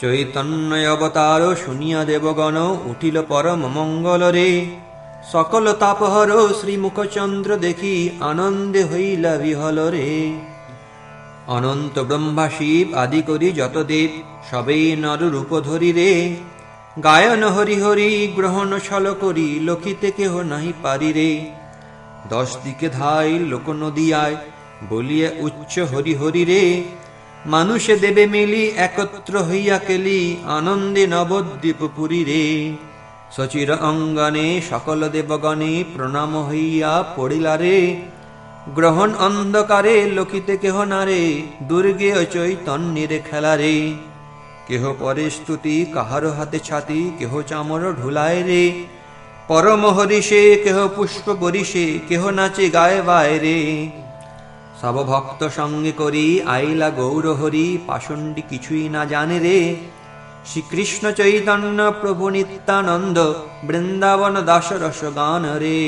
চৈতন্য অবতার শুনিয়া দেবগণ উঠিল পরম মঙ্গল রে সকল তাপহর শ্রীমুখচন্দ্র দেখি আনন্দে হইলা বিহল রে অনন্ত ব্রহ্মা শিব আদি করি যত দেব, সবেই নর রূপ ধরি রে গায়ন হরি হরি, গ্রহণ ছল করি লক্ষিতে কেহ নাহি পারি রে দশ দিকে ধাই লোক নদিয়ায় বলিয়ে উচ্চ হরি হরি রে মানুষে দেবে মিলি, একত্র হইয়া কেলি, আনন্দে নবদ্বীপ পুরী রে সচির অঙ্গনে সকল দেবগণে প্রণাম হইয়া পড়িলা রে। গ্রহণ অন্ধকারে লোকিতে কেহ নারে দুর্গে চৈতন্যের খেলা রে। কেহ পরে স্তুতি, কাহার হাতে ছাতি, কেহ চামর ঢুলায় রে। পরম হরিষে কেহ পুষ্প বরিষে কেহ নাচে গায়ে বায় রে। সব ভক্ত সঙ্গে করি আইলা গৌরহরি, পাষণ্ডী কিছুই না জানে রে। শ্রীকৃষ্ণ চৈতন্য প্রভু নিত্যানন্দ বৃন্দাবন দাস রস গান রে।